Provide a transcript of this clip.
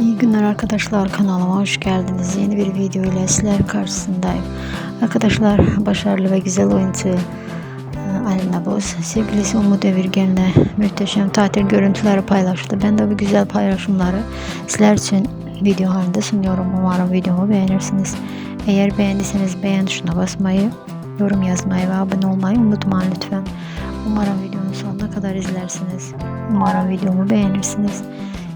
İyi günler arkadaşlar kanalıma hoş geldiniz. Yeni bir video ile sizler karşısındayım. Arkadaşlar başarılı ve güzel oyuncu e, Alina Boz sevgilisi Umut Evirgen'le muhteşem tatil görüntüleri paylaştı. Ben de bu güzel paylaşımları sizler için video halinde sunuyorum. Umarım videomu beğenirsiniz. Eğer beğendiyseniz beğen tuşuna basmayı, yorum yazmayı ve abone olmayı unutmayın lütfen. Umarım videonun sonuna kadar izlersiniz. Umarım videomu beğenirsiniz.